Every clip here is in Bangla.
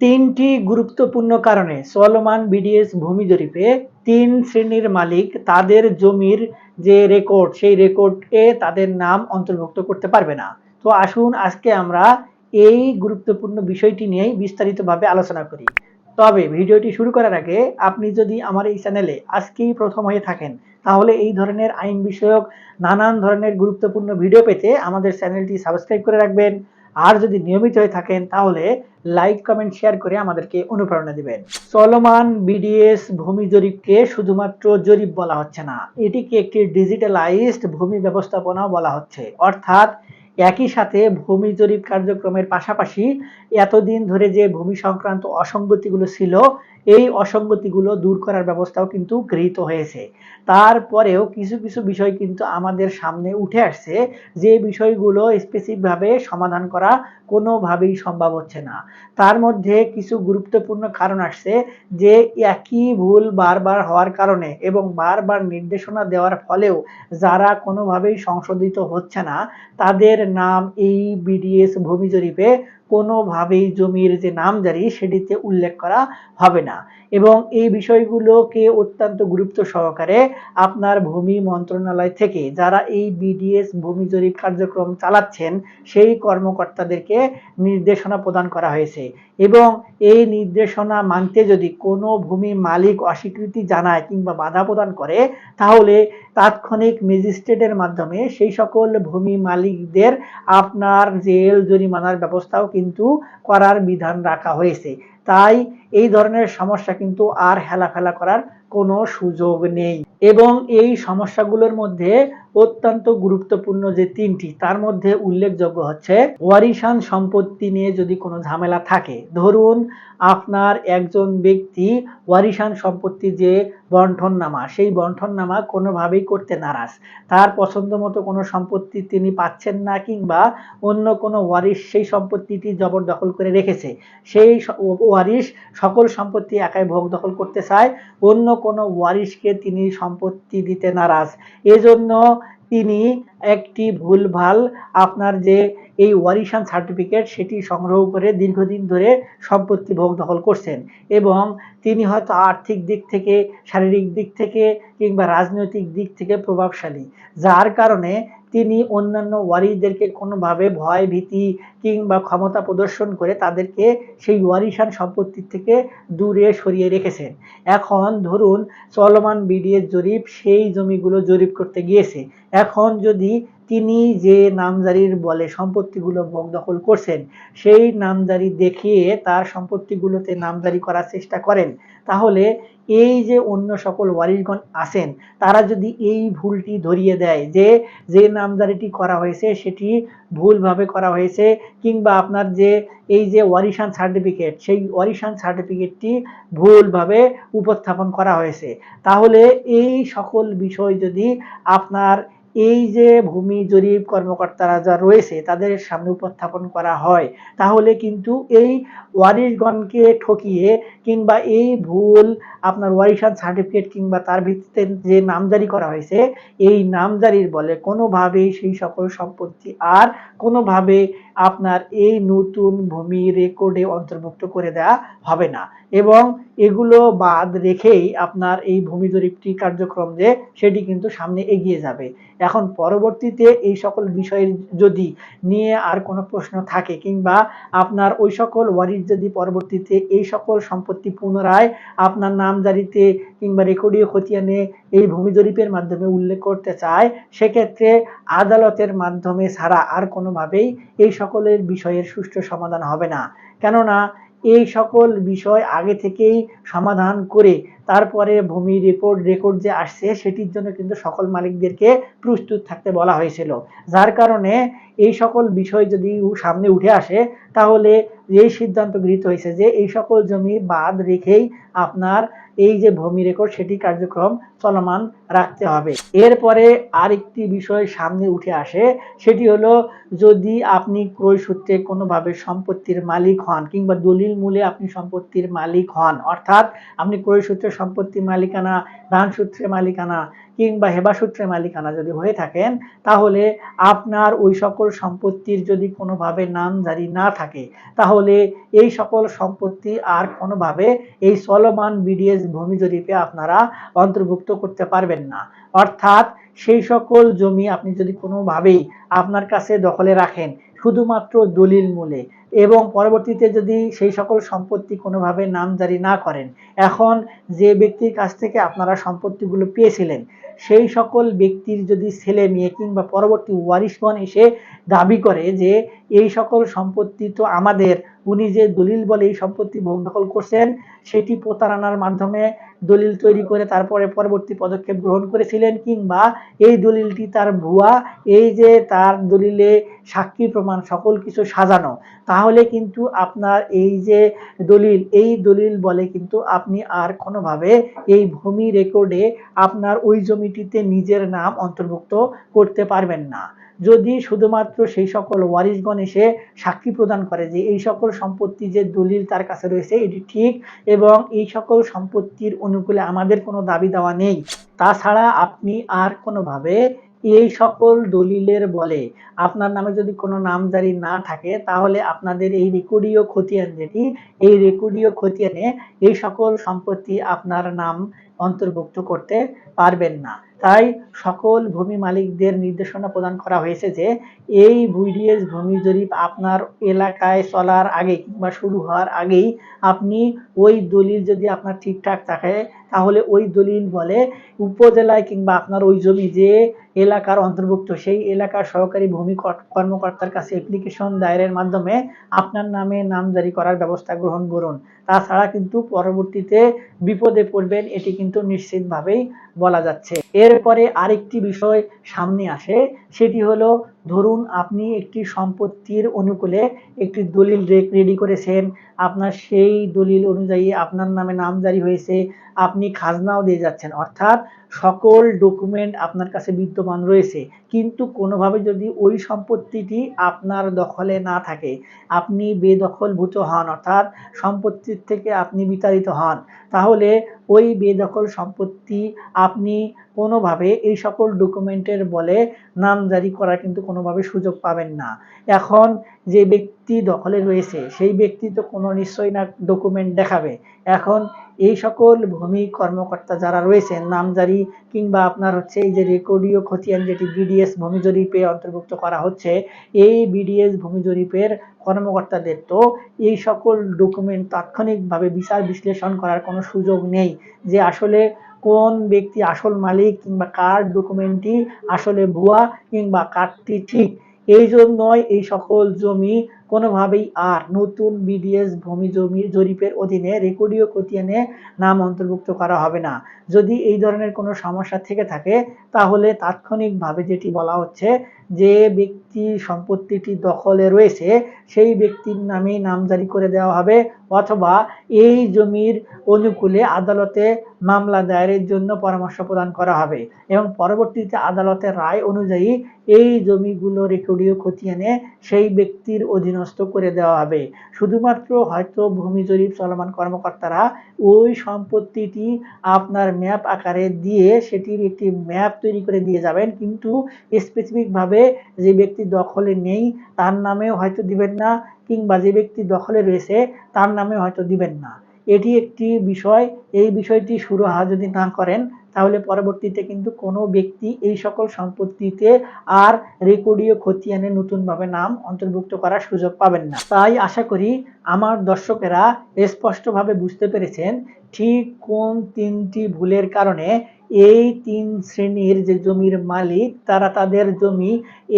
তিনটি গুরুত্বপূর্ণ কারণে চলমান বিডিএস ভূমি জরিপে তিন শ্রেণির মালিক তাদের জমির যে রেকর্ড সেই রেকর্ডে তাদের নাম অন্তর্ভুক্ত করতে পারবে না। তো আসুন আজকে আমরা এই গুরুত্বপূর্ণ বিষয়টি নিয়েই বিস্তারিতভাবে আলোচনা করি। তবে ভিডিওটি শুরু করার আগে আপনি যদি আমার এই চ্যানেলে আজকেই প্রথম হয়ে থাকেন, তাহলে এই ধরনের আইন বিষয়ক নানান ধরনের গুরুত্বপূর্ণ ভিডিও পেতে আমাদের চ্যানেলটি সাবস্ক্রাইব করে রাখবেন। আর যদি নিয়মিত হয়ে থাকেন, তাহলে লাইক কমেন্ট শেয়ার করে আমাদেরকে অনুপ্রেরণা দিবেন। চলমান বিডিএস ভূমি জরিপকে শুধুমাত্র জরিপ বলা হচ্ছে না, এটিকে একটি ডিজিটালাইজড ভূমি ব্যবস্থাপনা বলা হচ্ছে। অর্থাৎ একই সাথে ভূমি জরিপ কার্যক্রমের পাশাপাশি এতদিন ধরে যে ভূমি সংক্রান্ত অসঙ্গতিগুলো ছিল এই অসঙ্গতিগুলো দূর করার ব্যবস্থাও কিন্তু গৃহীত হয়েছে। তারপরেও কিছু কিছু বিষয় কিন্তু আমাদের সামনে উঠে আসছে যে বিষয়গুলো স্পেসিফিকভাবে সমাধান করা কোনোভাবেই সম্ভব হচ্ছে না। তার মধ্যে কিছু গুরুত্বপূর্ণ কারণ আসছে যে একই ভুল বারবার হওয়ার কারণে এবং বারবার নির্দেশনা দেওয়ার ফলেও যারা কোনোভাবেই সংশোধিত হচ্ছে না, তাদের নাম এই বিডিএস ভূমি জরিপে কোনোভাবেই জমির যে নামজারি সেটিতে উল্লেখ করা হবে না। এবং এই বিষয়গুলোকে অত্যন্ত গুরুত্ব সহকারে আপনার ভূমি মন্ত্রণালয় থেকে যারা এই বিডিএস ভূমি জরিপ কার্যক্রম চালাচ্ছেন, সেই কর্মকর্তাদেরকে নির্দেশনা প্রদান করা হয়েছে। এবং এই নির্দেশনা মানতে যদি কোনো ভূমি মালিক অস্বীকৃতি জানায় কিংবা বাধা প্রদান করে, তাহলে তাৎক্ষণিক ম্যাজিস্ট্রেটের মাধ্যমে সেই সকল ভূমি মালিকদের আপনার জেল জরিমানার ব্যবস্থাও কিন্তু করার বিধান রাখা হয়েছে। তাই এই ধরনের সমস্যা কিন্তু আর হেলাফেলা করার কোনো সুযোগ নেই। এবং এই সমস্যাগুলোর মধ্যে অত্যন্ত গুরুত্বপূর্ণ যে তিনটি, তার মধ্যে উল্লেখযোগ্য হচ্ছে ওয়ারিশান সম্পত্তি নিয়ে যদি কোনো ঝামেলা থাকে, ধরুন আপনার একজন ব্যক্তি ওয়ারিশান সম্পত্তি যে বন্ঠন নামা সেই বন্ঠন নামা কোনোভাবেই করতে নারাজ। তার পছন্দ মতো কোনো সম্পত্তি তিনি পাচ্ছেন না কিংবা অন্য কোনো ওয়ারিশ সেই সম্পত্তিটি জবরদখল করে রেখেছে। সেই ওয়ারিশ সকল সম্পত্তি একাই ভোগ দখল করতে চায়, অন্য কোনো ওয়ারিশকে তিনি সম্পত্তি দিতে নারাজ। এজন্য তিনি একটি ভুলভাল আপনার যে এই ওয়ারিশান সার্টিফিকেট সেটি সংগ্রহ করে দীর্ঘদিন ধরে সম্পত্তি ভোগ দখল করছেন এবং তিনি হয়তো আর্থিক দিক থেকে, শারীরিক দিক থেকে কিংবা রাজনৈতিক দিক থেকে প্রভাবশালী, যার কারণে তিনি অন্যান্য ওয়ারিশদেরকে কোনোভাবে ভয়, ভীতি কিংবা ক্ষমতা প্রদর্শন করে তাদেরকে সেই ওয়ারিশান সম্পত্তির থেকে দূরে সরিয়ে রেখেছেন। এখন ধরুন, চলমান বিডিএস জরিপ সেই জমিগুলো জরিপ করতে গিয়েছে। এখন যদি তিনি যে নামজারির বলে সম্পত্তিগুলো ভোগ দখল করছেন, সেই নামজারি দেখিয়ে তার সম্পত্তিগুলোতে নামজারি করার চেষ্টা করেন। তাহলে এই যে অন্য সকল ওয়ারিশগণ আছেন, তারা যদি এই ভুলটি ধরিয়ে দেয় যে যে নামজারিটি করা হয়েছে সেটি ভুলভাবে করা হয়েছে, কিংবা আপনার যে, এই যে ওয়ারিশান সার্টিফিকেট, সেই ওয়ারিশান সার্টিফিকেটটি ভুলভাবে উপস্থাপন করা হয়েছে। তাহলে এই সকল বিষয় যদি আপনার এই যে ভূমি জরিপ কর্মকর্তারা যা রয়েছে, তাদের সামনে উপস্থাপন করা হয়, তাহলে কিন্তু এই ওয়ারিশগণকে ঠকিয়ে কিংবা এই ভুল আপনার ওয়ারিশান সার্টিফিকেট কিংবা তার ভিত্তিতে যে নামজারি করা হয়েছে, এই নামজারির বলে কোনোভাবেই সেই সকল সম্পত্তি আর কোনোভাবে আপনার এই নতুন ভূমি রেকর্ডে অন্তর্ভুক্ত করে দেওয়া হবে না। এবং এগুলো বাদ রেখেই আপনার এই ভূমি জরিপটি কার্যক্রম যে, সেটি কিন্তু সামনে এগিয়ে যাবে। এখন পরবর্তীতে এই সকল বিষয়ের যদি নিয়ে আর কোনো প্রশ্ন থাকে কিংবা আপনার ওই সকল ওয়ারিশ যদি পরবর্তীতে এই সকল সম্পত্তি পুনরায় আপনার নামজারিতে কিংবা রেকর্ডীয় খতিয়ানে এই ভূমি জরিপের মাধ্যমে উল্লেখ করতে চায়, সেক্ষেত্রে আদালতের মাধ্যমে ছাড়া আর কোনোভাবেই এই সকলের বিষয়ের সুষ্ঠু সমাধান হবে না। কেননা এই সকল বিষয় আগে থেকেই সমাধান করে তারপরে ভূমি রেকর্ড রেকর্ড যে আসছে সেটির জন্য কিন্তু সকল মালিকদেরকে প্রস্তুত থাকতে বলা হয়েছিল। যার কারণে এই সকল বিষয় যদি সামনে উঠে আসে, তাহলে এই সিদ্ধান্ত গৃহীত হয়েছে যে এই সকল জমি বাদ রেখেই আপনার এই যে ভূমি রেকর্ড সেটি কার্যক্রম চলমান রাখতে হবে। এরপরে আরেকটি বিষয় সামনে উঠে আসে, সেটি হলো যদি আপনি ক্রয় সূত্রে কোনোভাবে সম্পত্তির মালিক হন কিংবা দলিল মূলে আপনি সম্পত্তির মালিক হন, অর্থাৎ আপনি ক্রয় সূত্রে সম্পত্তির মালিকানা, দান সূত্রে মালিকানা কিংবা হেবা সূত্রে মালিকানা যদি হয়ে থাকেন, তাহলে আপনার ওই সকল সম্পত্তির যদি কোনোভাবে নাম জারি না থাকে, তাহলে এই সকল সম্পত্তি আর কোনোভাবে এই চলমান বিডিএস ভূমি জরিপে আপনারা অন্তর্ভুক্ত করতে পারবেন না। অর্থাৎ সেই সকল জমি আপনি যদি কোনোভাবেই আপনার কাছে দখলে রাখেন, শুধুমাত্র দলিল মূলে, এবং পরবর্তীতে যদি সেই সকল সম্পত্তি কোনোভাবে নামজারি না করেন এখন যে ব্যক্তির কাছ থেকে আপনারা সম্পত্তিগুলো পেয়েছিলেন, সেই সকল ব্যক্তির যদি ছেলে মেয়ে কিংবা পরবর্তী ওয়ারিশগণ এসে দাবি করে যে এই সকল সম্পত্তি তো আমাদের উনি যে দলিল বলে এই সম্পত্তি ভোগ দখল করছেন, সেটি প্রতারণার মাধ্যমে দলিল তৈরি করে তারপরে পরবর্তী পদক্ষেপ গ্রহণ করেছিলেন কিংবা এই দলিলটি তার ভুয়া, এই যে তার দলিলে সাক্ষী প্রমাণ, সকল কিছু সাজানো। তাহলে কিন্তু আপনার এই যে দলিল, এই দলিল বলে কিন্তু আপনি আর কোনোভাবে এই ভূমি রেকর্ডে আপনার ওই জমিটিতে নিজের নাম অন্তর্ভুক্ত করতে পারবেন না। যদি শুধুমাত্র সেই সকল ওয়ারিশগণ এসে সাক্ষী প্রদান করে যে এই সকল সম্পত্তি যে দলিল তার কাছে রয়েছে, এটি ঠিক এবং এই সকল সম্পত্তির অনুকূলে আমাদের কোনো দাবি দেওয়া নেই। তাছাড়া আপনি আর কোনোভাবে এই সকল দলিলের বলে আপনার নামে যদি কোনো নামজারি না থাকে, তাহলে আপনাদের এই রেকর্ডীয় খতিয়ান যেটি, এই রেকর্ডীয় খতিয়ানে এই সকল সম্পত্তি আপনার নাম অন্তর্ভুক্ত করতে পারবেন না। তাই সকল ভূমি মালিকদের নির্দেশনা প্রদান করা হয়েছে যে এই বিডিএস ভূমি জরিপ আপনার এলাকায় চলার আগে কিংবা শুরু হওয়ার আগেই আপনি ওই দলিল যদি আপনার ঠিকঠাক থাকে তাহলে ওই দলিল বলে উপজেলায় কিংবা আপনার ওই জমি যে এলাকার অন্তর্ভুক্ত, সেই এলাকার সহকারী ভূমি কর্মকর্তার কাছে অ্যাপ্লিকেশন দায়েরের মাধ্যমে আপনার নামে নামজারি করার ব্যবস্থা গ্রহণ করুন। তাছাড়া কিন্তু পরবর্তীতে বিপদে পড়বেন এটি কিন্তু নিশ্চিতভাবেই বলা যাচ্ছে। এরপরে আরেকটি বিষয় সামনে আসে, সেটি হলো ধরুন আপনি একটি সম্পত্তির অনুকূলে একটি দলিল রেডি করেছেন, আপনার সেই দলিল অনুযায়ী আপনার নামে নামজারি হয়েছে, আপনি খাজনাও দিয়ে যাচ্ছেন। অর্থাৎ সকল ডকুমেন্ট আপনার কাছে বিদ্যমান রয়েছে। কিন্তু কোনোভাবে যদি ওই সম্পত্তিটি আপনার দখলে না থাকে, আপনি বেদখলভূত হন, অর্থাৎ সম্পত্তির থেকে আপনি বিতাড়িত হন, তাহলে ওই বেদখল সম্পত্তি আপনি কোনোভাবে এই সকল ডকুমেন্টের বলে নামজারি করার কিন্তু কোনোভাবে সুযোগ পাবেন না। এখন যে ব্যক্তি দখলে রয়েছে, সেই ব্যক্তি তো কোনো নিশ্চয়ই না ডকুমেন্ট দেখাবে। এখন এই সকল ভূমি কর্মকর্তা যারা রয়েছেন, নামজারি কিংবা আপনার হচ্ছে এই যে রেকর্ডীয় খতিয়ান যেটি বিডিএস ভূমি জরিপে অন্তর্ভুক্ত করা হচ্ছে, এই বিডিএস ভূমি জরিপের কর্মকর্তাদের তো এই সকল ডকুমেন্ট তাৎক্ষণিকভাবে বিচার বিশ্লেষণ করার কোনো সুযোগ নেই যে আসলে কোন ব্যক্তি আসল মালিক কিংবা কার ডকুমেন্টটি আসলে ভুয়া কিংবা কারটি ঠিক। এই জন্যই এই সকল জমি কোনোভাবেই আর নতুন বিডিএস ভূমি জমি জরিপের অধীনে রেকর্ডীয় কোতিয়ানে নাম অন্তর্ভুক্ত করা হবে না। যদি এই ধরনের কোনো সমস্যা থেকে থাকে, তাহলে তাৎক্ষণিকভাবে যেটি বলা হচ্ছে, যে ব্যক্তি সম্পত্তিটি দখলে রয়েছে, সেই ব্যক্তির নামেই নাম জারি করে দেওয়া হবে। অথবা এই জমির অনুকূলে আদালতে মামলা দায়েরের জন্য পরামর্শ প্রদান করা হবে এবং পরবর্তীতে আদালতের রায় অনুযায়ী এই জমিগুলো রেকর্ডীয় খতিয়ানে সেই ব্যক্তির অধীনস্থ করে দেওয়া হবে। শুধুমাত্র হয়তো ভূমি জরিপ চলমান কর্মকর্তারা ওই সম্পত্তিটি আপনার ম্যাপ আকারে দিয়ে সেটির একটি ম্যাপ তৈরি করে দিয়ে যাবেন, কিন্তু স্পেসিফিকভাবে যে ব্যক্তি দখলে নেই তার নামেও হয়তো দিবেন না কিংবা যে ব্যক্তি দখলে রয়েছে, তার নামে হয়তো দিবেন না। এটি একটি বিষয়, এই বিষয়টি সুরাহা যদি না করেন, তাহলে পরবর্তীতে কিন্তু কোনো ব্যক্তি এই সকল সম্পত্তিতে আর রেকর্ডীয় খতিয়ানে নতুনভাবে নাম অন্তর্ভুক্ত করার সুযোগ পাবেন না। তাই আশা করি আমার দর্শকেরা স্পষ্টভাবে বুঝতে পেরেছেন, ঠিক কোন তিনটি ভুলের কারণে এই তিন শ্রেণির যে জমির মালিক, তারা তাদের জমি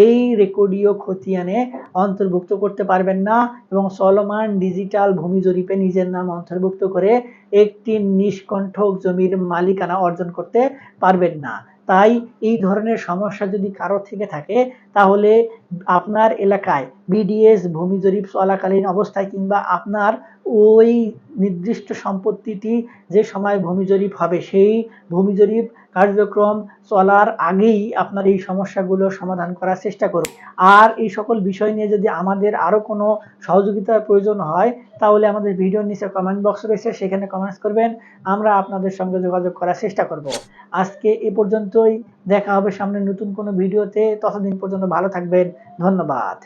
এই রেকর্ডীয় খতিয়ানে অন্তর্ভুক্ত করতে পারবেন না এবং চলমান ডিজিটাল ভূমি জরিপে নিজের নাম অন্তর্ভুক্ত করে একটি নিষ্কণ্ঠক জমির মালিকানা অর্জন করতে পারবেন না। তাই এই ধরনের সমস্যা যদি কারও থেকে থাকে, তাহলে আপনার এলাকায় বিডিএস ভূমি জরিপ চলাকালীন অবস্থায় কিংবা আপনার ওই নির্দিষ্ট সম্পত্তিটি যে সময় ভূমি জরিপ হবে, সেই ভূমি জরিপ কার্যক্রম চলার আগেই আপনার এই সমস্যাগুলো সমাধান করার চেষ্টা করুন। আর এই সকল বিষয় নিয়ে যদি আমাদের আরও কোনো সহযোগিতার প্রয়োজন হয়, তাহলে আমাদের ভিডিওর নিচে কমেন্ট বক্স রয়েছে, সেখানে কমেন্টস করবেন। আমরা আপনাদের সঙ্গে যোগাযোগ করার চেষ্টা করব। আজকে এ পর্যন্তই। দেখা হবে সামনে নতুন কোনো ভিডিওতে। ততদিন পর্যন্ত ভালো থাকবেন। ধন্যবাদ।